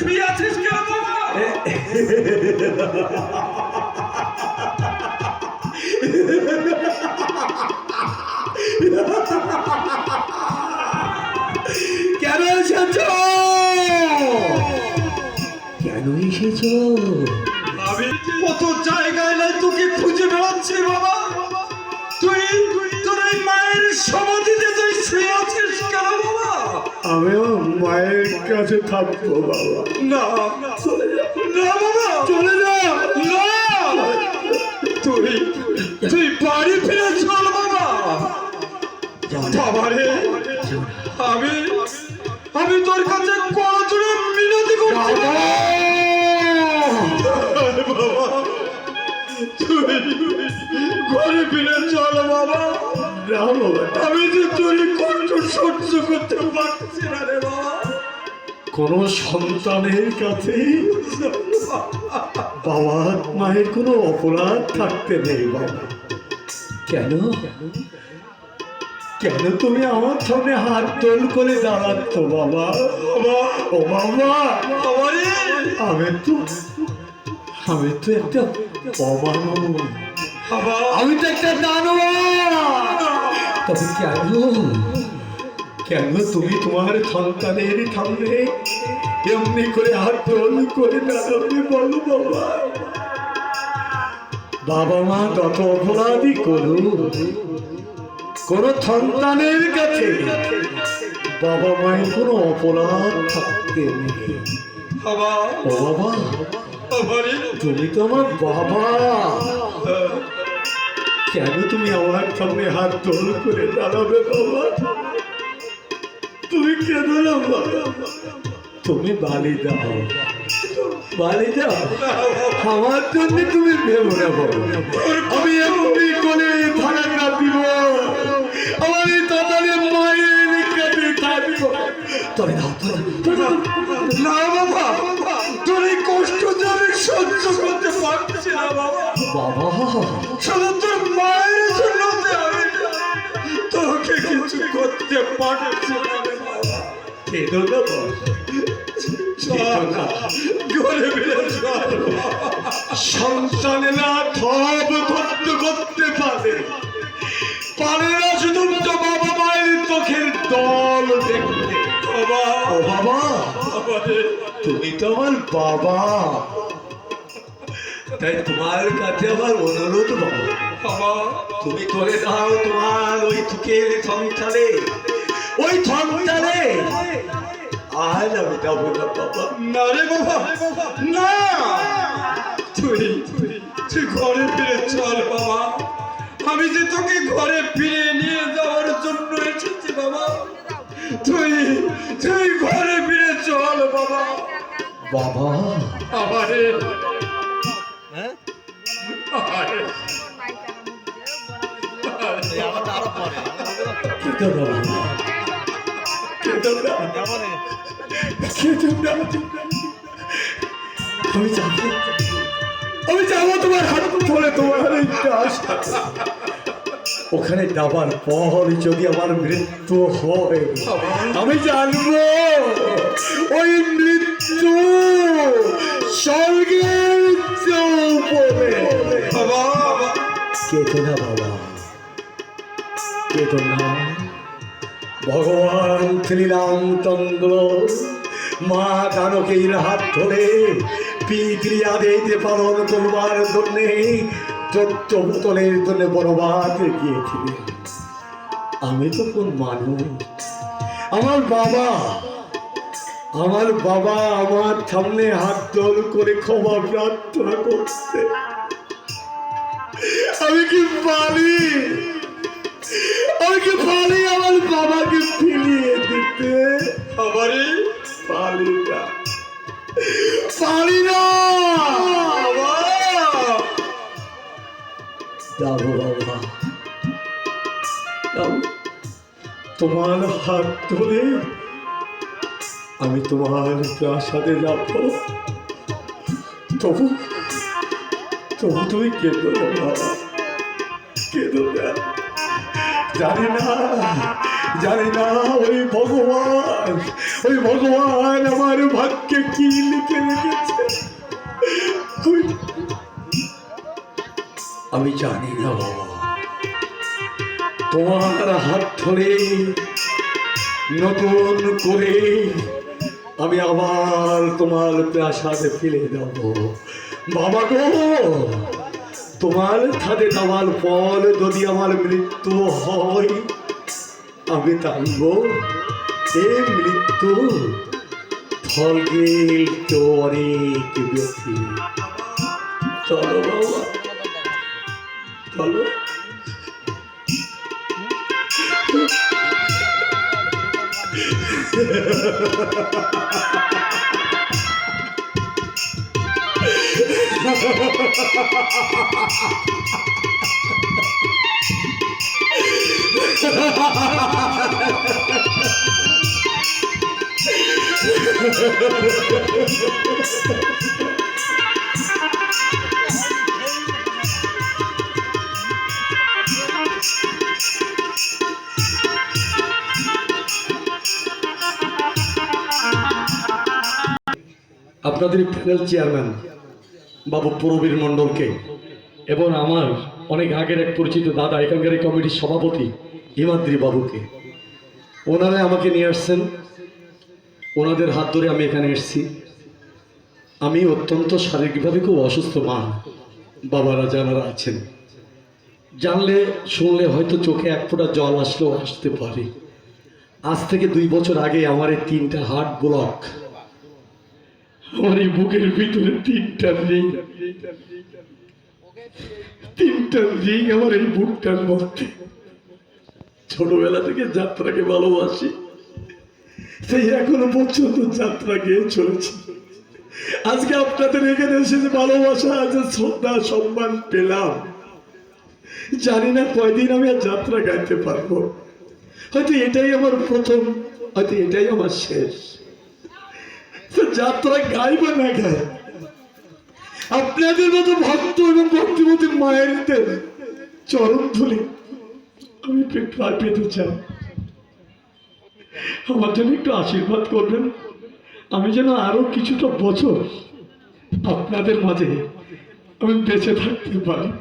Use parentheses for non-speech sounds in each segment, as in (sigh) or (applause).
শুয়ে আছিস কেন কেন এসেছ? কেন এসেছ? কত জায়গায় নাই তোকে খুঁজে বেড়াচ্ছি বাবা। তুই তোর এই মায়ের সমাধিতে আমিও মায়ের কাছে থাকব বাবা। না চলে যা। না বাবা। চলে যা। না। তুই তুই বাড়ি ফিরে চল বাবা। রে আমি আমি তোর কাছে কতটা মিনতি করছি! বাবা। তুই ঘরে ফিরে চল বাবা। আমি যে তোর কষ্ট সহ্য করতে পারছি না রে বাবা কোন সন্তানের কাছে বাবা মায়ের কোনো অপরাধ থাকতে নেই বাবা কেন কেন তুমি আমার সামনে হাত তোল করে দাঁড়াচ্ছ বাবা ও বাবা আমি তো আমি তো একটা অমানব আমি তো একটা দানব। তবে কেন কেন তুমি তোমার সন্তানের সামনে এমনি করে হাত করে দাঁড়াবে বলো বাবা? বাবা মা তত অপরাধী করুন কোন সন্তানের কাছে বাবা মায়ের কোনো অপরাধ থাকতে নেই। বাবা। ও বাবা তুমি তো আমার বাবা কেন তুমি আমার সামনে হাত তোল করে দাঁড়াবে বাবা? তুমি কেন তুমি বালি দাও। বালি দাও? আমার জন্য তুমি ভেবো আমি এমনি করে ভাড়া আমার এই তাদের মায়ের থাকব। তবে না সহ্য করতে পারছি না বাবা। বাবা। শুধু তোর মায়ের জন্য আমি তোকে কিছু করতে পারছি না কেঁদো না বাবা সন্তানেরা ধব করতে করতে পারে। পারে না শুধু তো বাবা মায়ের চোখের দল দেখতে। বাবা। ও বাবা। তুমি তো আমার বাবা। তাই তোমার কাছে আমার অনুরোধ বাবা। তুমি করে দাও তোমার ওই চোখের সংসারে ওই সংসারে আর আমি যাব না বাবা। না রে বাবা। না। তুই তুই ঘরে ফিরে চল বাবা। আমি যে তোকে ঘরে ফিরে নিয়ে যাওয়ার জন্য এসেছি বাবা। তুই তুই ঘরে ফিরে চল বাবা। বাবা। আবারে আমি যাব আমি যাব তোমার হাত ধরে তোমার ওখানে যাবার পর যদি আমার মৃত্যু হয়, আমি জানব ওই মৃত্যু স্বর্গের না বাবা। না। ভগবান মা হাত ধরে পালন করবার জন্যে জন্য আমি তখন মানুষ? আমার বাবা আমার বাবা আমার সামনে হাত দল করে ক্ষমা প্রার্থনা করছে। আমি কি পারি আমি কি পারি আমার বাবাকে ফিরিয়ে দিতে? আবারে পারি না। পারি না! যাব বাবা। তোমার হাত ধরে আমি তোমার প্রাসাদে যাব। তবু তবু তুমি কেঁদো বাবা জানি না জানি না, ওই ভগবান ওই ভগবান আমার ভাগ্যে কি লিখে রেখেছে? আমি- জানি না বাবা তোমার হাত ধরে নতুন করে আমি আবার তোমার প্রাসাদে ফিরে যাব। বাবা গো! তোমার ছাদে দেওয়ার ফল যদি আমার মৃত্যু হয়, আমি জানব সে মৃত্যু ফলগিল তো অনেক বেশি চলো বাবা। চলো। (laughs) আপনাদের প্যানেল চেয়ারম্যান বাবু প্রবীর মণ্ডলকে। এবং আমার অনেক আগের এক পরিচিত দাদা, এখানকার এই কমিটির সভাপতি হিমাদ্রি বাবুকে। ওনারা আমাকে নিয়ে আসছেন। ওনাদের হাত ধরে আমি এখানে এসেছি। আমি অত্যন্ত শারীরিকভাবে খুব অসুস্থ মা। বাবারা, যারা আছেন, জানলে, শুনলে হয়তো চোখে এক ফোঁটা জল আসলেও আসতে পারে। আজ থেকে দুই বছর আগে আমার এই তিনটা হার্ট ব্লক আমার এই বুকের ভিতরে তিনটা রিং তিনটা রিং আমার এই বুকটার মধ্যে। ছোটবেলা থেকে যাত্রাকে ভালোবাসি। সেই এখনও পর্যন্ত যাত্রা গিয়ে চলেছি। আজকে আপনাদের এখানে এসে যে ভালোবাসা আছে শ্রদ্ধা, সম্মান পেলাম। জানি না কয়দিন আমি আর যাত্রা গাইতে পারব। হয়তো এটাই আমার প্রথম, হয়তো এটাই আমার শেষ। যাত্রা গাই বা না গায় আপনাদের মতো ভক্ত এবং ভক্তিমতী মায়েরদের চরণ ধুলি। আমি পে- প্রায় পেতে চাই। আমার জন্য একটু আশীর্বাদ করবেন। আমি যেন আরও কিছুটা বছর আপনাদের মাঝে আমি বেঁচে থাকতে পারি।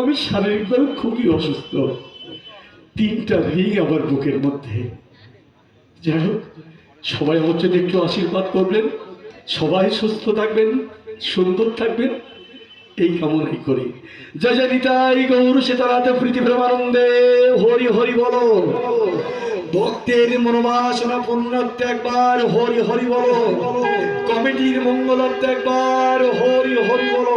আমি শারীরিকভাবে খুবই অসুস্থ। তিনটা রিং আমার বুকের মধ্যে। যাই হোক সবাই আমার জন্য একটু আশীর্বাদ করবেন। সবাই সুস্থ থাকবেন, সুন্দর থাকবেন। এই কামনাই করি। জয় জয় নিতাই গৌর সীতারাতে প্রীতি প্রেমানন্দে হরি হরি বলো। ভক্তের মনোবাসনা পূর্ণার্থে একবার। হরি হরি বলো। কমিটির মঙ্গলার্থে একবার। হরি হরি বলো।